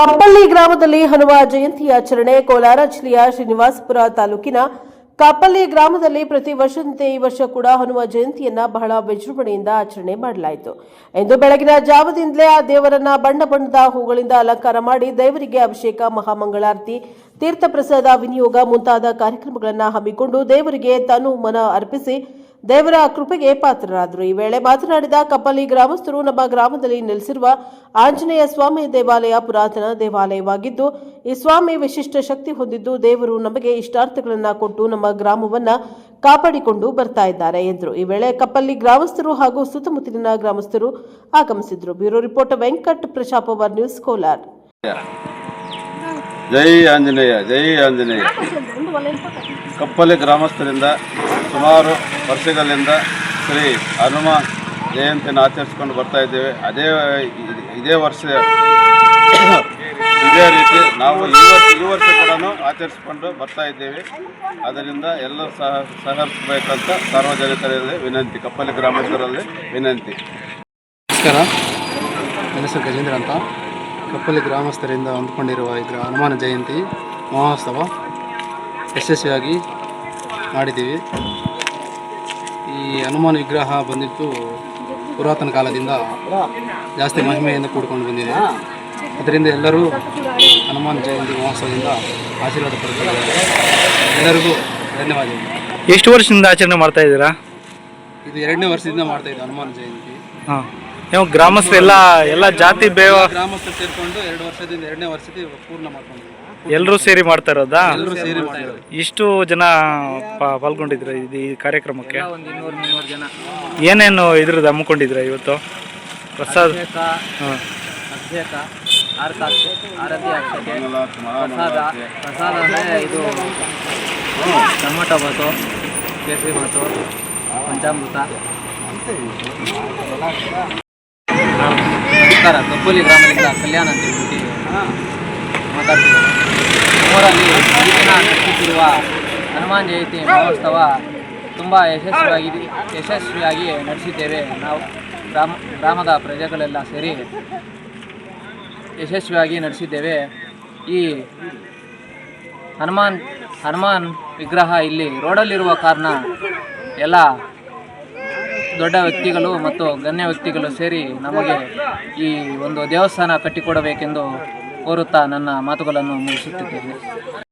ಕಪ್ಪಳ್ಳಿ ಗ್ರಾಮದಲ್ಲಿ ಹನುಮ ಜಯಂತಿ ಆಚರಣೆ ಕೋಲಾರ ಜಿಲ್ಲೆಯ ಶ್ರೀನಿವಾಸಪುರ ತಾಲೂಕಿನ ಕಪ್ಪಳ್ಳಿ ಗ್ರಾಮದಲ್ಲಿ ಪ್ರತಿ ವರ್ಷದಂತೆ ಈ ವರ್ಷ ಕೂಡ ಹನುಮ ಜಯಂತಿಯನ್ನ ಬಹಳ ವಿಜೃಂಭಣೆಯಿಂದ ಆಚರಣೆ ಮಾಡಲಾಯಿತು. ಎಂದು ಬೆಳಗಿನ ಜಾವದಿಂದಲೇ ಆ ದೇವರನ್ನ ಬಣ್ಣ ಬಣ್ಣದ ಹೂಗಳಿಂದ ಅಲಂಕಾರ ಮಾಡಿ ದೇವರಿಗೆ ಅಭಿಷೇಕ, ಮಹಾಮಂಗಳಾರತಿ, ತೀರ್ಥ ಪ್ರಸಾದ, ವಿನಿಯೋಗ ಮುಂತಾದ ಕಾರ್ಯಕ್ರಮಗಳನ್ನು ಹಮ್ಮಿಕೊಂಡು ದೇವರಿಗೆ ತನು ಮನ ಅರ್ಪಿಸಿ ದೇವರ ಕೃಪೆಗೆ ಪಾತ್ರರಾದರು. ಈ ವೇಳೆ ಮಾತನಾಡಿದ ಕಬ್ಬಲಿ ಗ್ರಾಮಸ್ಥರು ನಮ್ಮ ಗ್ರಾಮದಲ್ಲಿ ನೆಲೆಸಿರುವ ಆಂಜನೇಯ ಸ್ವಾಮಿ ದೇವಾಲಯ ಪುರಾತನ ದೇವಾಲಯವಾಗಿದ್ದು ಈ ಸ್ವಾಮಿ ವಿಶಿಷ್ಟ ಶಕ್ತಿ ಹೊಂದಿದ್ದು ದೇವರು ನಮಗೆ ಇಷ್ಟಾರ್ಥಗಳನ್ನು ಕೊಟ್ಟು ನಮ್ಮ ಗ್ರಾಮವನ್ನ ಕಾಪಾಡಿಕೊಂಡು ಬರ್ತಾ ಇದ್ದಾರೆ ಎಂದರು. ಈ ವೇಳೆ ಕಪ್ಪಲ್ಲಿ ಗ್ರಾಮಸ್ಥರು ಹಾಗೂ ಸುತ್ತಮುತ್ತಲಿನ ಗ್ರಾಮಸ್ಥರು ಆಗಮಿಸಿದ್ರು ಬ್ಯೂರೋ ರಿಪೋರ್ಟ್ ವೆಂಕಟ್ ಪ್ರಶಾಪವರ್ ನ್ಯೂಸ್ ಕೋಲಾರ್. ಜೈ ಆಂಜನೇಯ ಜೈ ಆಂಜನೇಯ. ಕಪ್ಪಲ್ಲಿ ಗ್ರಾಮಸ್ಥರಿಂದ ಸುಮಾರು ವರ್ಷಗಳಿಂದ ಶ್ರೀ ಹನುಮ ಜಯಂತಿಯನ್ನು ಆಚರಿಸ್ಕೊಂಡು ಬರ್ತಾ ಇದ್ದೇವೆ. ಅದೇ, ಇದೇ ವರ್ಷ ಇದೇ ರೀತಿ ನಾವು ಈ ವರ್ಷ ಈ ವರ್ಷ ಕೂಡ ಆಚರಿಸ್ಕೊಂಡು ಬರ್ತಾ ಇದ್ದೇವೆ. ಅದರಿಂದ ಎಲ್ಲರೂ ಸಹ, ಸಹಕರಿಸಬೇಕಂತ ಸಾರ್ವಜನಿಕರಲ್ಲಿ ವಿನಂತಿ, ಕಪ್ಪಲಿ ಗ್ರಾಮಸ್ಥರಲ್ಲಿ ವಿನಂತಿ. ನಮಸ್ಕಾರ. ನನ್ನ ಹೆಸರು ಗಜೇಂದ್ರ ಅಂತ. ಕಪ್ಪಲಿ ಗ್ರಾಮಸ್ಥರಿಂದ ಹೊಂದ್ಕೊಂಡಿರುವ ಗ್ರಾ- ಹನುಮಾನ ಜಯಂತಿ ಮಹೋತ್ಸವ ಯಶಸ್ವಿಯಾಗಿ ಮಾಡಿದ್ದೀವಿ. ಈ ಹನುಮಾನ್ ವಿಗ್ರಹ ಬಂದಿದ್ದು ಪುರಾತನ ಕಾಲದಿಂದ ಜಾಸ್ತಿ ಮಹಿಮೆಯಿಂದ ಕೂಡಿಕೊಂಡು ಬಂದಿದೆ. ಅದರಿಂದ ಎಲ್ಲರೂ ಹನುಮಾನ್ ಜಯಂತಿ ಮಹೋತ್ಸವದಿಂದ ಆಶೀರ್ವಾದ ಪಡೆದಿದ್ದಾರೆ ಎಲ್ಲರಿಗೂ ಧನ್ಯವಾದಗಳು. ಎಷ್ಟು ವರ್ಷದಿಂದ ಆಚರಣೆ ಮಾಡ್ತಾ ಇದ್ದೀರಾ? ಇದು ಎರಡನೇ ವರ್ಷದಿಂದ ಮಾಡ್ತಾ ಇದ್ದೀವಿ ಹನುಮಾನ್ ಜಯಂತಿ. ಹಾಂ. ನೀವು ಗ್ರಾಮಸ್ಥರೆಲ್ಲ ಎಲ್ಲ ಎಲ್ಲ ಜಾತಿ ಬೇವ ಗ್ರಾಮಸ್ಥರು ಸೇರ್ಕೊಂಡು ಎರಡು ವರ್ಷದಿಂದ ಎರಡನೇ ವರ್ಷಕ್ಕೆ ಪೂರ್ಣ ಮಾಡ್ಕೊಂಡಿದ್ದೀವಿ. ಎಲ್ಲರೂ ಸೇರಿ ಮಾಡ್ತಾ ಇರೋದಾ? ಎಲ್ಲರೂ ಸೇರಿ ಇಷ್ಟು ಜನ ಪಾ- ಪಾಲ್ಗೊಂಡಿದ್ರ ಇದು ಈ ಕಾರ್ಯಕ್ರಮಕ್ಕೆ? ಏನೇನು ಇದ್ರದ್ದು ಹಮ್ಮಿಕೊಂಡಿದ್ರ ಇವತ್ತು? ಪ್ರಸಾದ್ ಹಾಂ. ಅಭಿಷೇಕ ಆರತಿ ಅಕ್ಷತೆ ಪ್ರಸಾದ ಪ್ರಸಾದ ಅಂದರೆ ಇದು ಟೊಮೊಟೊ ಬಾತು ಕೇಸರಿ ಬಾತು ಪಂಚಾಮೃತ. ಕಪ್ಪಲಿ ಗ್ರಾಮದಿಂದ ಕಲ್ಯಾಣ ಅಂತ ಹೇಳ್ಬಿಟ್ಟು ಮಾತಾಡ್ತಿದ್ದಾರೆ. ನಮ್ಮೂರಲ್ಲಿ ನಡೆಸುತ್ತಿರುವ ಹನುಮಾನ್ ಜಯಂತಿ ಮಹೋತ್ಸವ ತುಂಬ ಯಶಸ್ವಿಯಾಗಿ ಯಶಸ್ವಿಯಾಗಿ ನಡೆಸಿದ್ದೇವೆ. ನಾವು ಗ್ರಾಮ ಗ್ರಾಮದ ಪ್ರಜೆಗಳೆಲ್ಲ ಸೇರಿ ಯಶಸ್ವಿಯಾಗಿ ನಡೆಸಿದ್ದೇವೆ. ಈ ಹನುಮಾನ್ ಹನುಮಾನ್ ವಿಗ್ರಹ ಇಲ್ಲಿ ರೋಡಲ್ಲಿರುವ ಕಾರಣ ಎಲ್ಲ ದೊಡ್ಡ ವ್ಯಕ್ತಿಗಳು ಮತ್ತು ಗಣ್ಯ ವ್ಯಕ್ತಿಗಳು ಸೇರಿ ನಮಗೆ ಈ ಒಂದು ದೇವಸ್ಥಾನ ಕಟ್ಟಿಕೊಡಬೇಕೆಂದು ಕೋರುತ್ತಾ ನನ್ನ ಮಾತುಗಳನ್ನು ಮುಗಿಸುತ್ತಿದ್ದೇನೆ.